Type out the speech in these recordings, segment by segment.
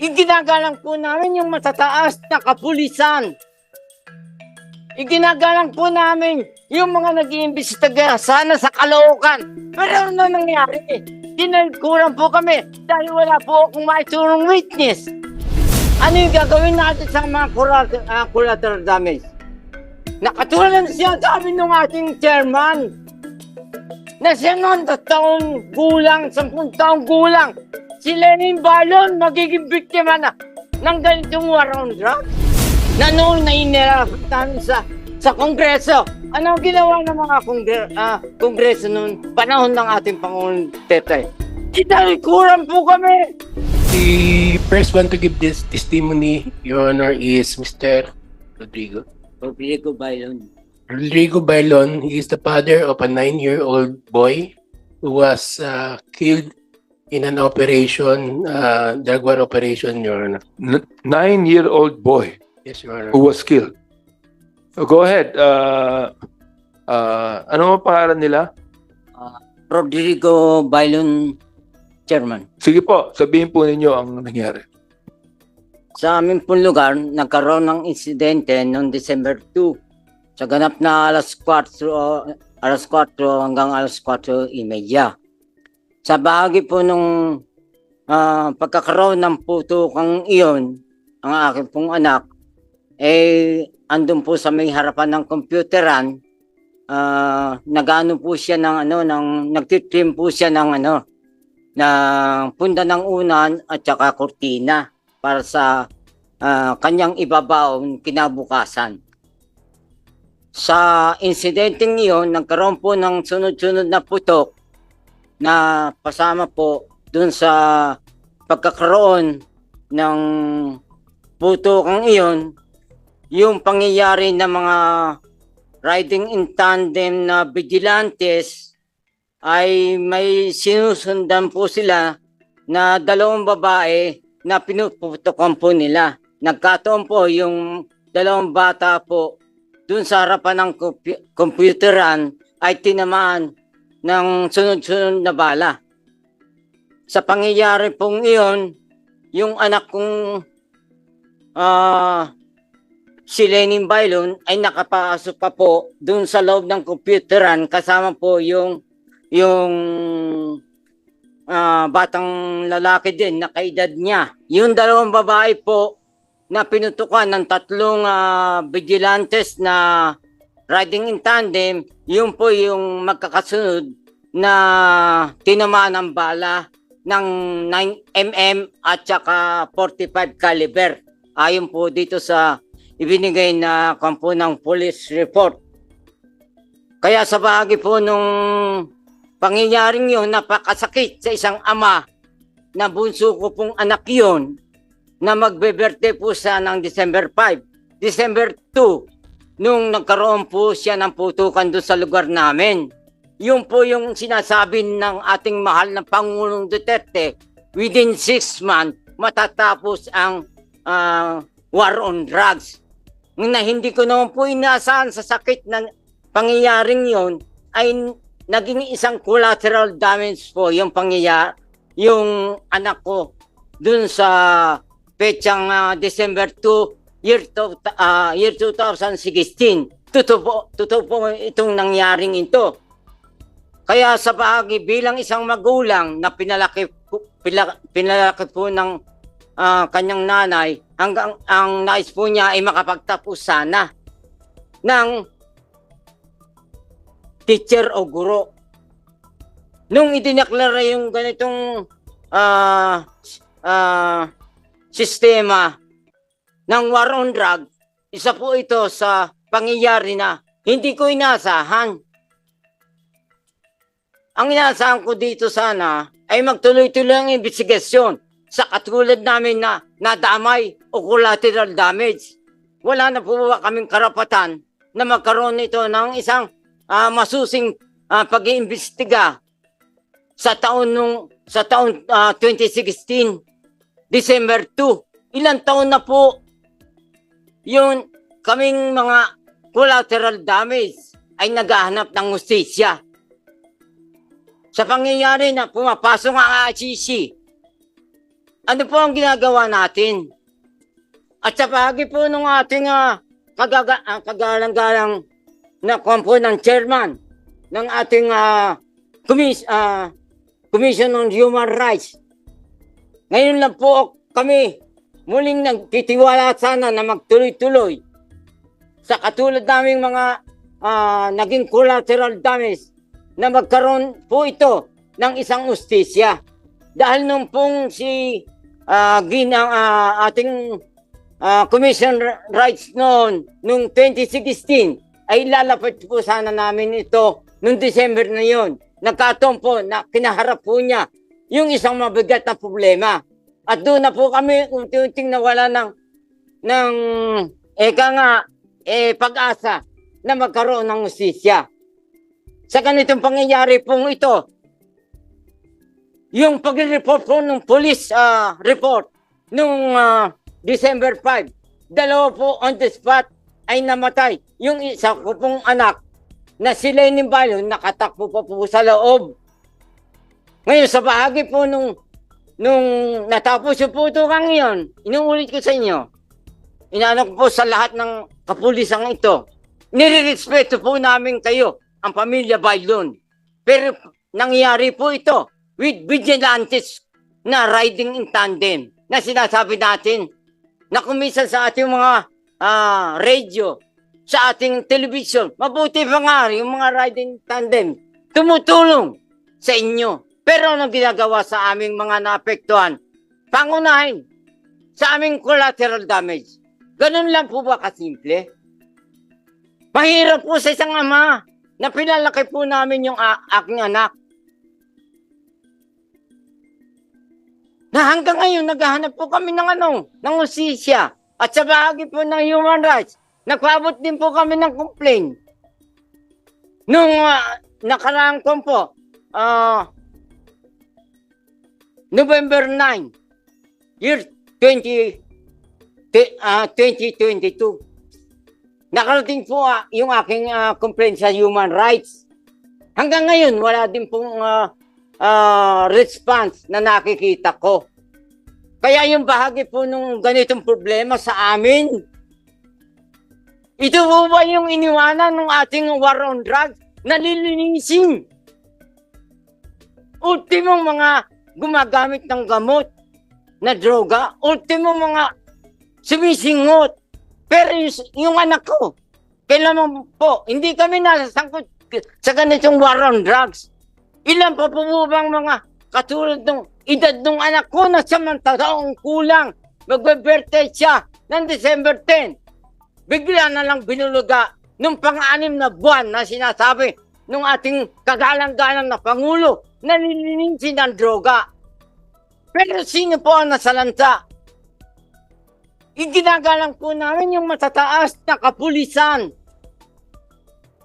Iginagalang po namin yung matataas na kapulisan. Iginagalang po namin yung mga nag-iimbestiga sana sa Caloocan. Pero ano nangyari? Kinalkuran po kami dahil wala po akong maiturong witness. Ano yung gagawin natin sa mga collateral, ah, collateral damage? Nakatulad siya sabi ng ating chairman na siya noon taong gulang, sampung taong gulang. Si Lenin Balon magiging biktima na ng ganitong war on drugs na noon na inilapit namin sa sa Kongreso. Ano ang ginawa ng mga kongre, ah, Kongreso noon panahon ng ating Pangulong Tetay? Italikuran po kami! The first one to give this testimony, Your Honor, is Mr. Rodrigo. Rodrigo Balon. Rodrigo Bailon, he is the father of a nine-year-old boy who was uh, killed in an operation, uh, drug war operation, Your Honor. N- nine-year-old boy Yes, Your Honor. who was killed. So go ahead. Uh, uh, ano ang pangalan nila? Rodrigo Balon, Chairman. Sige po, sabihin po ninyo ang nangyari. Sa aming pong lugar, nagkaroon ng insidente noong December 2 sa ganap na alas 4, o- alas 4 hanggang alas 4.30. Sa bahagi po nung ah, pagkakaroon ng putukang iyon, ang aking pong anak, eh, andun po sa may harapan ng computeran, ah, nagano po siya ng ano, ng, nagtitrim po siya ng ano, ng punda ng unan at saka kurtina para sa ah, kanyang ibabaw kinabukasan. Sa insidenteng iyon, nagkaroon po ng sunod-sunod na putok na pasama po dun sa pagkakaroon ng putokang iyon, yung pangyayari ng mga riding in tandem na vigilantes ay may sinusundan po sila na dalawang babae na pinuputokan po nila. Nagkataon po yung dalawang bata po dun sa harapan ng compu- computeran ay tinamaan ng sunod-sunod na bala. Sa pangyayari pong iyon, yung anak kong ah si Lenin Bailon ay nakapasok pa po dun sa loob ng computeran kasama po yung yung ah, batang lalaki din na kaedad niya. Yung dalawang babae po na pinutukan ng tatlong ah, vigilantes na riding in tandem, yun po yung magkakasunod na tinamaan ng bala ng 9mm at saka 45 caliber. Ayon po dito sa ibinigay na kampo ng police report. Kaya sa bahagi po nung pangyayaring yun, napakasakit sa isang ama na bunso ko pong anak yun na magbe-birthday po siya ng December 5. December 2, nung nagkaroon po siya ng putukan doon sa lugar namin. Yun po yung sinasabi ng ating mahal na Pangulong Duterte, within 6 months, matatapos ang ah, war on drugs. Na hindi ko naman po inaasahan sa sakit na pangyayaring yon ay naging isang collateral damage po yung pangyayari, yung anak ko dun sa petsang ah, December 2, year, to, ah, year 2016. Totoo totoo po itong nangyaring ito. Kaya sa bahagi bilang isang magulang na pinalaki pila- pinalaki po ng ah, kanyang nanay hanggang ang nais po niya ay makapagtapos sana ng teacher o guro. Nung idineklara yung ganitong ah ah, sistema ng war on drug, isa po ito sa pangyayari na hindi ko inasahan. Ang inaasahan ko dito sana ay magtuloy-tuloy ang investigasyon sa katulad namin na nadamay o collateral damage. Wala na po ba kaming karapatan na magkaroon nito ng isang ah, masusing ah, pag-iimbestiga sa taon nung sa taon ah, 2016 December 2 ilang taon na po yun kaming mga collateral damage ay naghahanap ng hustisya sa pangyayari na pumapasok ang ICC Ano po ang ginagawa natin? At sa bahagi po ng ating uh, kagaga, ah, kagalang-galang na kompo ng chairman ng ating ah, commis, ah, Commission on Human Rights. Ngayon lang po kami muling nagtitiwala sana na magtuloy-tuloy sa katulad naming mga ah, naging collateral damage na magkaroon po ito ng isang ustisya. Dahil nung pong si ah, ginang ah, ating ah, Commission Rights noon, nung 2016, ay lalapit po sana namin ito nung December na yon. Nagkataon po na kinaharap po niya yung isang mabigat na problema. At doon na po kami unti-unting nawala ng, ng eka nga, eh, pag-asa na magkaroon ng ustisya. Sa ganitong pangyayari pong ito, yung pag-report po ng police ah, report nung ah, December 5, dalawa po on the spot ay namatay. Yung isa ko pong anak na si Lenny Balon nakatakbo pa po sa loob. Ngayon sa bahagi po nung nung natapos yung putukan ngayon, inuulit ko sa inyo, inaano ko po sa lahat ng kapulisang ito, nirirespeto po namin kayo, ang pamilya Bailon. Pero nangyari po ito with vigilantes na riding in tandem na sinasabi natin na kumisan sa ating mga ah, radio, sa ating television, mabuti pa nga yung mga riding tandem, tumutulong sa inyo. Pero ano ginagawa sa aming mga naapektuhan? Pangunahin sa aming collateral damage. Ganun lang po ba kasimple? Mahirap po sa isang ama na pinalaki po namin yung aking anak. Na hanggang ngayon, naghahanap po kami ng ano, ng usisya. At sa bahagi po ng human rights, nagpaabot din po kami ng complaint. Nung uh, nakaraang po, ah, November 9, year 20, ti- ah, 2022. Nakarating po ah, yung aking ah, complaint sa human rights. Hanggang ngayon, wala din pong ah, ah, response na nakikita ko. Kaya yung bahagi po nung ganitong problema sa amin, ito po ba yung iniwanan ng ating war on drugs na lilinisin? Ultimong mga gumagamit ng gamot na droga, ultimo mga sumisingot. Pero yung, yung anak ko, kailangan po, hindi kami nasasangkot sa ganitong war on drugs. Ilan pa po bang mga katulad ng edad ng anak ko na samantalang kulang. Magbe-birthday siya ng December 10. Bigla na lang binuluga nung pang-anim na buwan na sinasabi nung ating kagalang-galang na Pangulo na nililinsin ng droga. Pero sino po ang nasalanta? Iginagalang po namin yung matataas na kapulisan.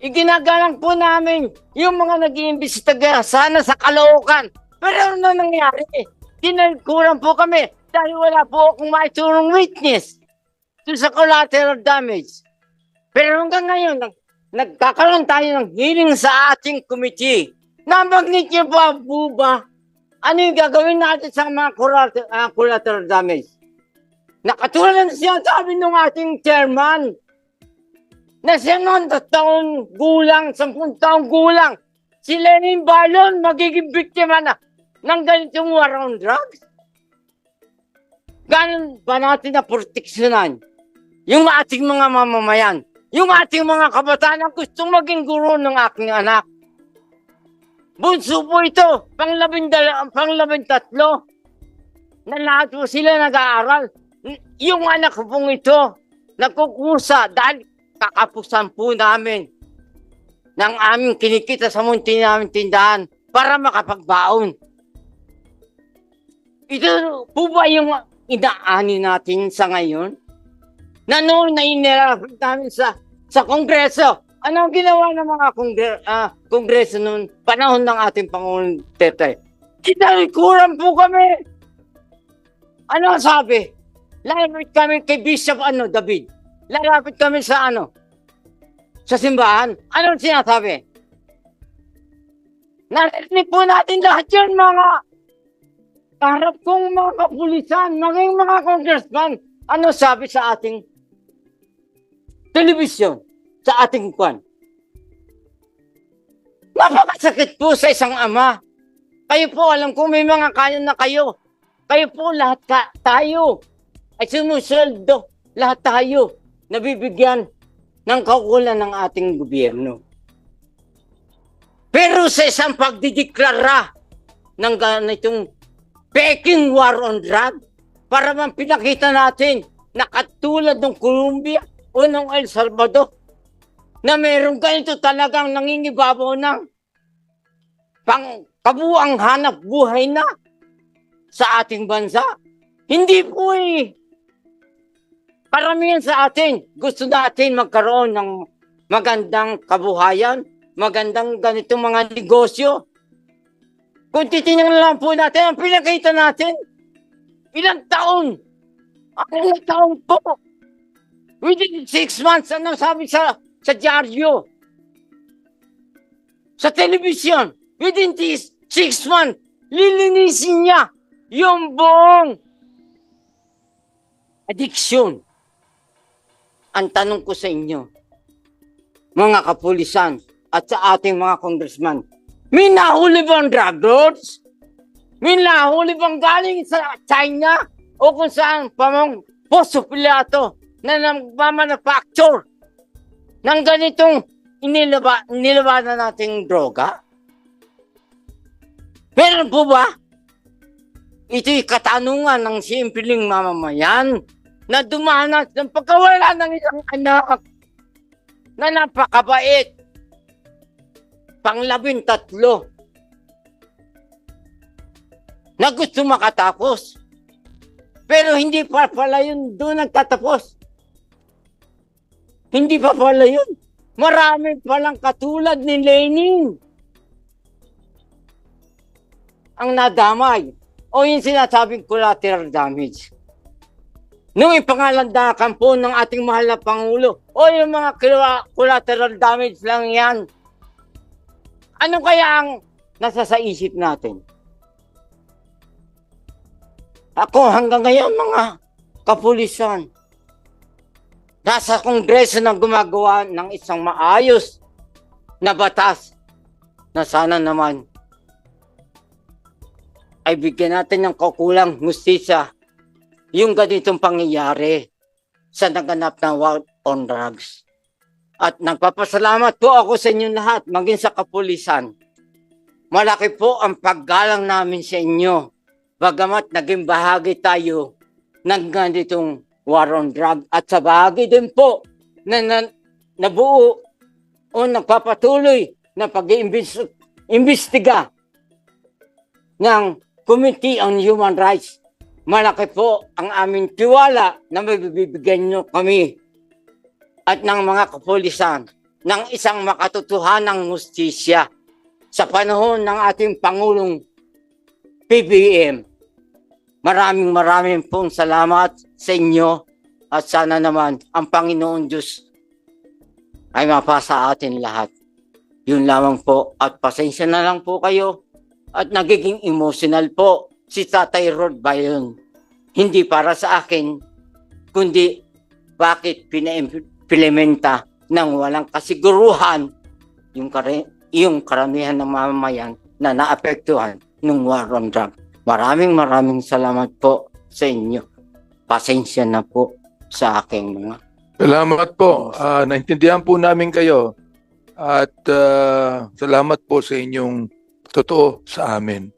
Iginagalang po namin yung mga nag-iimbestiga sana sa Caloocan. Pero ano nangyari? Tinagkuran po kami dahil wala po akong maiturong witness to sa collateral damage. Pero hanggang ngayon, nagkakaroon tayo ng hearing sa ating committee. Nabanggit niyo ba po ba? Ano yung gagawin natin sa mga collateral, ah, collateral damage? Nakatulad na siya sabi ng ating chairman na siya taon gulang, sampung taong gulang, si Lenin Balon magiging biktima na ng ganitong war on drugs? Ganun ba natin na proteksyonan yung ating mga mamamayan, yung ating mga kabataan na gustong maging guro ng aking anak? Bunso po ito, pang labindala, pang labintatlo, na lahat po sila nag-aaral. Yung anak ko pong ito, nagkukusa dahil kakapusan po namin ng aming kinikita sa munti namin tindahan para makapagbaon. Ito po ba yung inaani natin sa ngayon? Na noon na inilapit namin sa sa Kongreso. Ano ang ginawa ng mga kongre, ah, Kongreso noon panahon ng ating Pangulong Tetay? Kinalikuran po kami. Ano ang sabi? Lalapit kami kay Bishop ano, David. Lalapit kami sa ano? Sa simbahan. Ano ang sinasabi? Narinig po natin lahat yun, mga harap kong mga kapulisan, maging mga congressman, ano sabi sa ating telebisyon, sa ating kwan? Napakasakit po sa isang ama. Kayo po, alam ko may mga kaya na kayo. Kayo po, lahat ka, tayo. Ay sumusuldo, lahat tayo. Nabibigyan ng kaukulan ng ating gobyerno. Pero sa isang pagdideklara ng ganitong peking war on drug, para man pinakita natin na katulad ng Colombia o ng El Salvador, na mayroong ganito talagang nangingibabaw ng pang kabuang hanap buhay na sa ating bansa. Hindi po eh. Karamihan sa atin, gusto natin magkaroon ng magandang kabuhayan, magandang ganitong mga negosyo. Kung titingnan lang po natin, ang pinakita natin, ilang taon, ang ilang taon po, within six months, ano sabi sa, sa dyaryo, sa television, within this six months, lilinisin niya yung buong addiction. Ang tanong ko sa inyo, mga kapulisan at sa ating mga congressman, may nahuli bang drug lords? May nahuli bang galing sa China o kung saan pamang poso pilato na nagmamanufacture ng ganitong inilaba, inilabanan nating droga? Meron po ba? Ito'y katanungan ng simpleng mamamayan na dumanas ng pagkawala ng isang anak na napakabait. Panglabing tatlo na gusto makatapos. Pero hindi pa pala yun doon nagtatapos. Hindi pa pala yun. Marami palang katulad ni Lenin ang nadamay o yung sinasabing collateral damage. Nung ipangalandakan po ng ating mahal na Pangulo, o yung mga collateral damage lang yan. Ano kaya ang nasa sa isip natin? Ako hanggang ngayon mga kapulisan, nasa kongreso na gumagawa ng isang maayos na batas na sana naman ay bigyan natin ng kakulang mustisya yung ganitong pangyayari sa naganap na war on drugs. At nagpapasalamat po ako sa inyo lahat, maging sa kapulisan. Malaki po ang paggalang namin sa inyo. Bagamat naging bahagi tayo ng ganitong war on drug at sa bahagi din po na, na nabuo o nagpapatuloy na pag-iimbestiga ng Committee on Human Rights. Malaki po ang aming tiwala na mabibigyan nyo kami at ng mga kapulisan ng isang makatotohanang justisya sa panahon ng ating Pangulong PBM. Maraming maraming pong salamat sa inyo at sana naman ang Panginoon Diyos ay mapasa atin lahat. Yun lamang po at pasensya na lang po kayo at nagiging emotional po si Tatay Rod Bayon. Hindi para sa akin, kundi bakit pina-implementa ng walang kasiguruhan yung, kare- yung karamihan ng mamamayan na naapektuhan ng war on drug. Maraming maraming salamat po sa inyo. Pasensya na po sa aking mga Salamat po. Ah, naintindihan po namin kayo. At ah, salamat po sa inyong totoo sa amin.